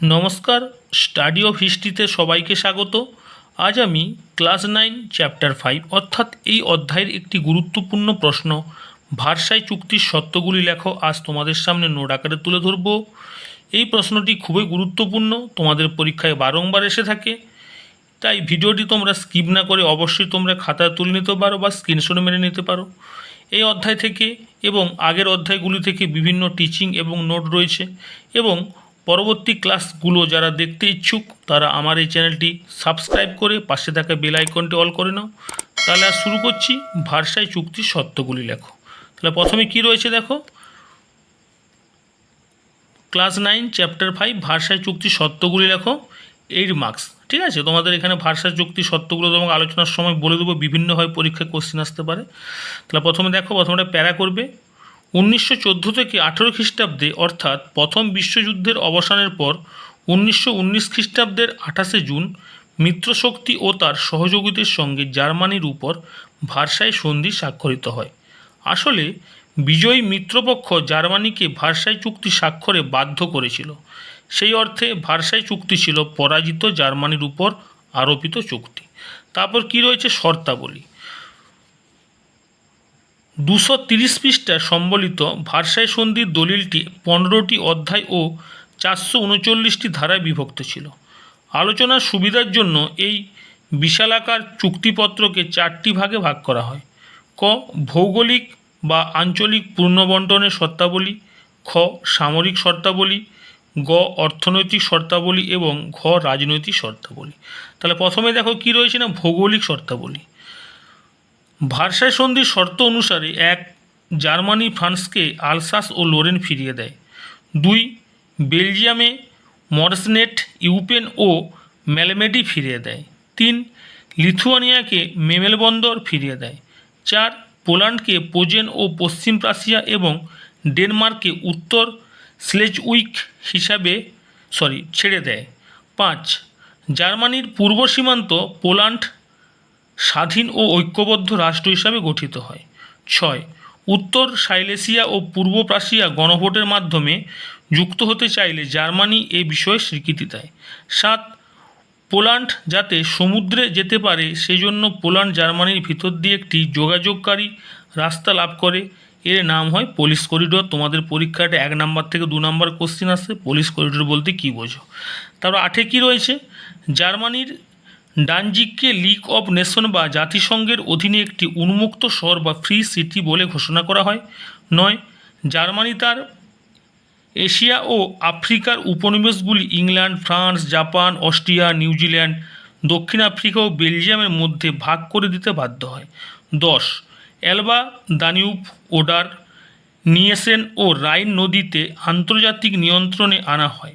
নমস্কার, study of হিস্ট্রিতে সবাইকে স্বাগত। আজ আমি ক্লাস নাইন, চ্যাপ্টার ফাইভ, অর্থাৎ এই অধ্যায়ের একটি গুরুত্বপূর্ণ প্রশ্ন, ভারসাই চুক্তির সত্যগুলি লেখো, আজ তোমাদের সামনে নোট আকারে তুলে ধরব। এই প্রশ্নটি খুবই গুরুত্বপূর্ণ, তোমাদের পরীক্ষায় বারংবার এসে থাকে। তাই ভিডিওটি তোমরা স্কিপ না করে অবশ্যই তোমরা খাতায় তুলে নিতে পারো বা স্ক্রিনশট মেরে নিতে পারো। এই অধ্যায় থেকে এবং আগের অধ্যায়গুলি থেকে বিভিন্ন টিচিং এবং নোট রয়েছে এবং পরবর্তী ক্লাসগুলো যারা দেখতে ইচ্ছুক, তারা আমার এই চ্যানেলটি সাবস্ক্রাইব করে পাশে থাকা বেল আইকনটি অল করে নাও। তাহলে আর শুরু করছি ভারসাই চুক্তির সত্যগুলি লেখো। তাহলে প্রথমে কি রয়েছে দেখো? Class nine, chapter five, Versailles চুক্তির সত্যগুলি লেখো। এইট মার্কস, ঠিক আছে? তোমাদের এখানে ভারসাই চুক্তি সত্যগুলো তোমাকে আলোচনার সময় বলে দেবো বিভিন্নভাবে পরীক্ষায় কোশ্চেন আসতে পারে। তাহলে প্রথমে দেখো, প্রথমে একটা প্যারা করবে। উনিশশো চোদ্দ থেকে আঠেরো খ্রিস্টাব্দে, অর্থাৎ প্রথম বিশ্বযুদ্ধের অবসানের পর, উনিশশো উনিশ খ্রিস্টাব্দের আঠাশে জুন, মিত্রশক্তি ও তার সহযোগীদের সঙ্গে জার্মানির উপর ভারসাই সন্ধি স্বাক্ষরিত হয়। আসলে, বিজয়ী মিত্রপক্ষ জার্মানিকে ভারসাই চুক্তি স্বাক্ষরে বাধ্য করেছিল। সেই অর্থে ভারসাই চুক্তি ছিল পরাজিত জার্মানির উপর আরোপিত চুক্তি। তারপর কি রয়েছে শর্তাবলী? দুশো তিরিশ পৃষ্ঠা সম্বলিত ভারসাই সন্ধির দলিলটি পনেরোটি অধ্যায় ও চারশো উনচল্লিশটি ধারায় বিভক্ত ছিল। আলোচনার সুবিধার জন্য এই বিশালাকার চুক্তিপত্রকে চারটি ভাগে ভাগ করা হয়। ক, ভৌগোলিক বা আঞ্চলিক পুনর্বণ্টনের শর্তাবলী। খ, সামরিক শর্তাবলী। গ, অর্থনৈতিক শর্তাবলী এবং ঘ, রাজনৈতিক শর্তাবলী। তাহলে প্রথমে দেখো কি রয়েছে না, ভৌগোলিক শর্তাবলী। ভারসাই সন্ধির শর্ত অনুসারে, এক, জার্মানি, ফ্রান্সকে আলসাস ও লোরেন ফিরিয়ে দেয়। দুই, বেলজিয়ামে মরসনেট, ইউপেন ও ম্যালমেডি ফিরিয়ে দেয়। তিন, লিথুয়ানিয়াকে মেমেলবন্দর ফিরিয়ে দেয়। চার, পোল্যান্ডকে পোজেন ও পশ্চিম প্রাশিয়া এবং ডেনমার্ককে উত্তর স্লেজউইক হিসাবে, সরি, ছেড়ে দেয়। পাঁচ, জার্মানির পূর্ব সীমান্ত পোল্যান্ড স্বাধীন ও ঐক্যবদ্ধ রাষ্ট্র হিসাবে গঠিত হয়। ছয়, উত্তর সাইলেসিয়া ও পূর্ব প্রাশিয়া গণভোটের মাধ্যমে যুক্ত হতে চাইলে জার্মানি এ বিষয়ে স্বীকৃতি দেয়। সাত, পোল্যান্ড যাতে সমুদ্রে যেতে পারে সেজন্য পোল্যান্ড জার্মানির ভিতর দিয়ে একটি যোগাযোগকারী রাস্তা লাভ করে। এর নাম হয় পুলিশ করিডোর। তোমাদের পরীক্ষাটা এক নাম্বার থেকে দু নাম্বার কোশ্চেন আসে। পুলিশ করিডোর বলতে কী বোঝো? তারপর আঠে কী রয়েছে? জার্মানির ডানজিককে লিগ অব নেশন বা জাতিসংঘের অধীনে একটি উন্মুক্ত শহর বা ফ্রি সিটি বলে ঘোষণা করা হয়। নয়, জার্মানি তার এশিয়া ও আফ্রিকার উপনিবেশগুলি England, France, Japan, Austria, New Zealand, দক্ষিণ আফ্রিকা ও বেলজিয়ামের মধ্যে ভাগ করে দিতে বাধ্য হয়। দশ, অ্যালবা দানিউব ওডার নিয়েসেন ও রাইন নদীতে আন্তর্জাতিক নিয়ন্ত্রণে আনা হয়।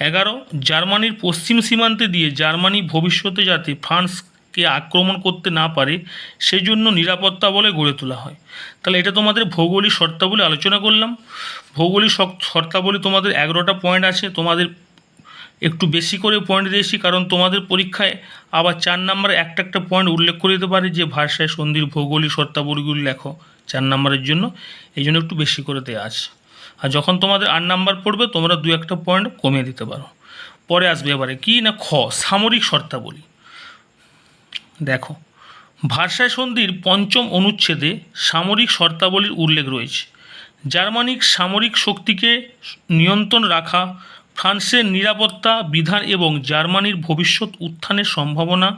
এগারো, জার্মানির পশ্চিম সীমান্তে দিয়ে জার্মানি ভবিষ্যতে যাতে ফ্রান্সকে আক্রমণ করতে না পারে সেই জন্য নিরাপত্তা বলে গড়ে তোলা হয়। তাহলে এটা তোমাদের ভৌগোলিক শর্তাবলী আলোচনা করলাম। ভৌগোলিক শর্তাবলী তোমাদের এগারোটা পয়েন্ট আছে। তোমাদের একটু বেশি করে পয়েন্ট দিয়েছি, কারণ তোমাদের পরীক্ষায় আবার চার নম্বরে একটা একটা পয়েন্ট উল্লেখ করে দিতে পারে যে ভাষায় সন্ধির ভৌগোলিক শর্তাবলীগুলি লেখো চার নম্বরের জন্য। এই জন্য একটু বেশি করে দেওয়া আছে। আর যখন তোমাদের আট নাম্বার পড়বে, তোমরা দু একটা পয়েন্ট কমিয়ে দিতে পারো। পরে আসবে এবারে কি না খ, সামরিক শর্তাবলী। দেখো ভারসাই সন্ধির পঞ্চম অনুচ্ছেদে সামরিক শর্তাবলীর উল্লেখ রয়েছে। জার্মানিক সামরিক শক্তিকে নিয়ন্ত্রণ রাখা, ফ্রান্সের নিরাপত্তা বিধান এবং জার্মানির ভবিষ্যৎ উত্থানের সম্ভাবনা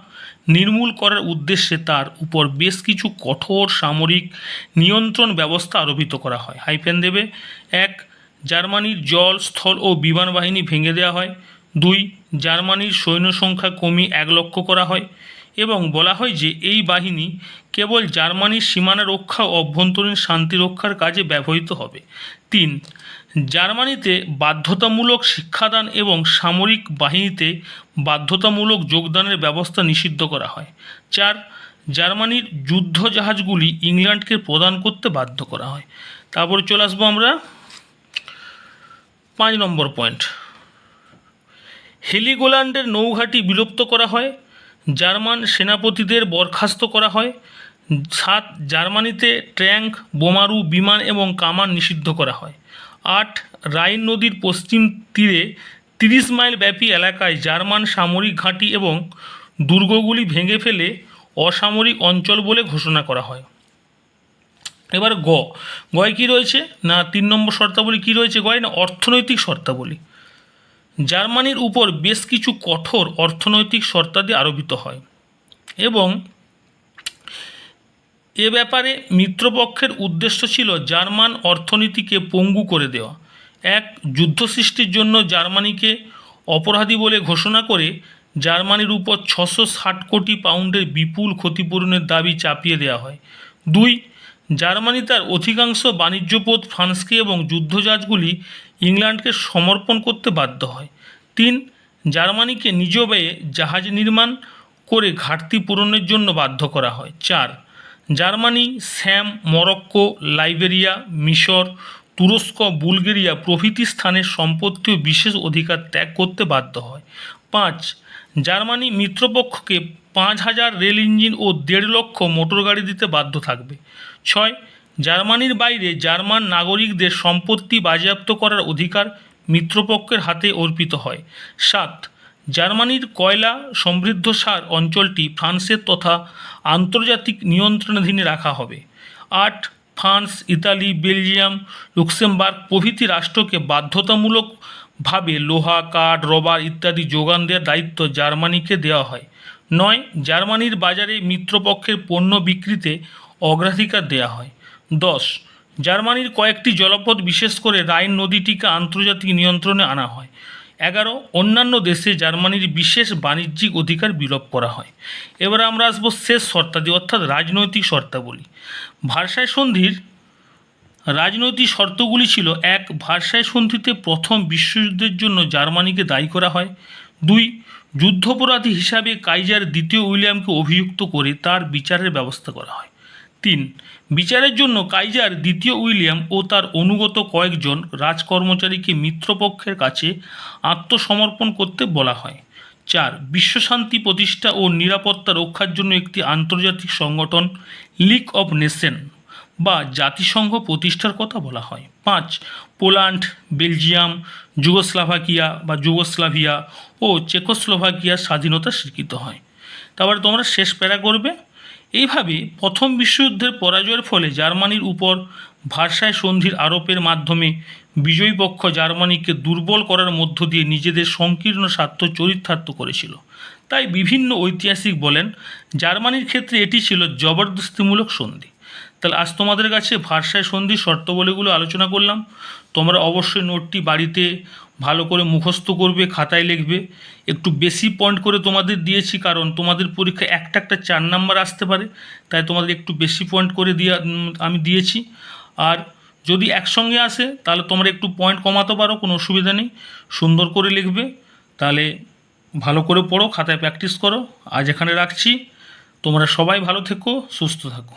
নির্মূল করার উদ্দেশ্যে তার উপর বেশ কিছু কঠোর সামরিক নিয়ন্ত্রণ ব্যবস্থা আরোপিত করা হয়। হাইফেন দেবে, এক, জার্মানির জল, স্থল ও বিমান বাহিনী ভেঙে দেওয়া হয়। দুই, জার্মানির সৈন্য সংখ্যা কমিয়ে এক লক্ষ করা হয়। এবং বলা হয় যে এই বাহিনী কেবল জার্মানির সীমানা রক্ষা ও অভ্যন্তরীণ শান্তি রক্ষার কাজে ব্যবহৃত হবে। তিন, জার্মানিতে বাধ্যতামূলক শিক্ষাদান এবং সামরিক বাহিনীতে বাধ্যতামূলক যোগদানের ব্যবস্থা নিষিদ্ধ করা হয়। চার, জার্মানির যুদ্ধ জাহাজগুলি ইংল্যান্ডকে প্রদান করতে বাধ্য করা হয়। তারপরে চলে আসব আমরা পাঁচ নম্বর পয়েন্ট হেলিগোল্যান্ডের নৌঘাঁটি বিলুপ্ত করা হয়। জার্মান সেনাপতিদের বরখাস্ত করা হয়। সাত, জার্মানিতে ট্যাঙ্ক, বোমারু, বিমান এবং কামান নিষিদ্ধ করা হয়। আট, রাইন নদীর পশ্চিম তীরে তিরিশ মাইল ব্যাপী এলাকায় জার্মান সামরিক ঘাঁটি এবং দুর্গগুলি ভেঙে ফেলে অসামরিক অঞ্চল বলে ঘোষণা করা হয়। এবার গ। গয় কী রয়েছে? না, তিন নম্বর শর্তাবলী কী রয়েছে? গয় না, অর্থনৈতিক শর্তাবলী। জার্মানির উপর বেশ কিছু কঠোর অর্থনৈতিক শর্তাদি আরোপিত হয় এবং এ ব্যাপারে মিত্রপক্ষের উদ্দেশ্য ছিল জার্মান অর্থনীতিকে পঙ্গু করে দেওয়া। এক যুদ্ধ সৃষ্টির জন্য জার্মানিকে অপরাধী বলে ঘোষণা করে জার্মানির উপর ছশো ষাট কোটি পাউন্ডের বিপুল ক্ষতিপূরণের দাবি চাপিয়ে দেওয়া হয়। দুই, জার্মানি তার অধিকাংশ বাণিজ্যপথ ফ্রান্সকে এবং যুদ্ধজাহাজগুলি ইংল্যান্ডকে সমর্পণ করতে বাধ্য হয়। তিন, জার্মানিকে নিজ ব্যয়ে জাহাজ নির্মাণ করে ঘাটতি পূরণের জন্য বাধ্য করা হয়। চার, জার্মানি, স্যাম, মরক্কো, লাইবেরিয়া, মিশর, তুরস্ক, বুলগেরিয়া প্রভৃতি স্থানের সম্পত্তি ও বিশেষ অধিকার ত্যাগ করতে বাধ্য হয়। পাঁচ, জার্মানি মিত্রপক্ষকে পাঁচ হাজার রেল ইঞ্জিন ও দেড় লক্ষ মোটর গাড়ি দিতে বাধ্য থাকবে। ছয় জার্মানির বাইরে জার্মান নাগরিকদের সম্পত্তি বাজেয়াপ্ত করার অধিকার মিত্রপক্ষের হাতে অর্পিত হয়। সাত, জার্মানির কয়লা সমৃদ্ধ সার অঞ্চলটি ফ্রান্সের তথা আন্তর্জাতিক নিয়ন্ত্রণাধীনে রাখা হবে। আট, ফ্রান্স, ইতালি, বেলজিয়াম, লুক্সেমবার্গ প্রভৃতি রাষ্ট্রকে বাধ্যতামূলকভাবে লোহা, কাঠ, রবার ইত্যাদি যোগান দেওয়ার দায়িত্ব জার্মানিকে দেওয়া হয়। নয়, জার্মানির বাজারে মিত্রপক্ষের পণ্য বিক্রিতে অগ্রাধিকার দেওয়া হয়। দশ। জার্মানির কয়েকটি জলপথ বিশেষ করে রাইন নদীটিকে আন্তর্জাতিক নিয়ন্ত্রণে আনা হয়। এগারো, অন্যান্য দেশে জার্মানির বিশেষ বাণিজ্যিক অধিকার বিলোপ করা হয়। এবার আমরা আসব শেষ শর্তাদি, অর্থাৎ রাজনৈতিক শর্তাবলী। ভারসাই সন্ধির রাজনৈতিক শর্তগুলি ছিল, এক, ভারসাই সন্ধিতে প্রথম বিশ্বযুদ্ধের জন্য জার্মানিকে দায়ী করা হয়। দুই, যুদ্ধপরাধী হিসাবে কাইজার দ্বিতীয় উইলিয়ামকে অভিযুক্ত করে তার বিচারের ব্যবস্থা করা হয়। তিন। বিচারের জন্য কাইজার দ্বিতীয় উইলিয়াম ও তার অনুগত কয়েকজন রাজকর্মচারীকে মিত্রপক্ষের কাছে আত্মসমর্পণ করতে বলা হয়। চার, বিশ্বশান্তি প্রতিষ্ঠা ও নিরাপত্তা রক্ষার জন্য একটি আন্তর্জাতিক সংগঠন, লিগ অব নেশন বা জাতিসংঘ প্রতিষ্ঠার কথা বলা হয়। পাঁচ, পোল্যান্ড, বেলজিয়াম, যুগোস্লাভাকিয়া বা যুগোস্লাভিয়া ও চেকোস্লোভাকিয়ার স্বাধীনতা স্বীকৃত হয়। তারপরে তোমরা শেষ প্যারা করবে। এইভাবে প্রথম বিশ্বযুদ্ধের পরাজয়ের ফলে জার্মানির উপর ভারসায় সন্ধির আরোপের মাধ্যমে বিজয়ী পক্ষ জার্মানিকে দুর্বল করার মধ্য দিয়ে নিজেদের সংকীর্ণ স্বার্থ চরিতার্থ করেছিল। তাই বিভিন্ন ঐতিহাসিক বলেন, জার্মানির ক্ষেত্রে এটি ছিল জবরদস্তিমূলক সন্ধি। তাহলে আজ তোমাদের কাছে ভারসায় সন্ধি শর্তাবলীগুলো আলোচনা করলাম। তোমরা অবশ্যই নোটটি বাড়িতে ভালো করে মুখস্থ করবে, খাতায় লিখবে। একটু বেশি পয়েন্ট করে তোমাদের দিয়েছি কারণ তোমাদের পরীক্ষা একটা একটা চার নাম্বার আসতে পারে, তাই তোমাদের একটু বেশি পয়েন্ট করে দিয়ে আমি দিয়েছি। আর যদি একসঙ্গে আসে, তাহলে তোমরা একটু পয়েন্ট কমাতে পারো, কোনো অসুবিধা নেই। সুন্দর করে লিখবে, তাহলে ভালো করে পড়ো, খাতায় প্র্যাকটিস করো। আজ এখানে রাখছি। তোমরা সবাই ভালো থেকো, সুস্থ থাকো।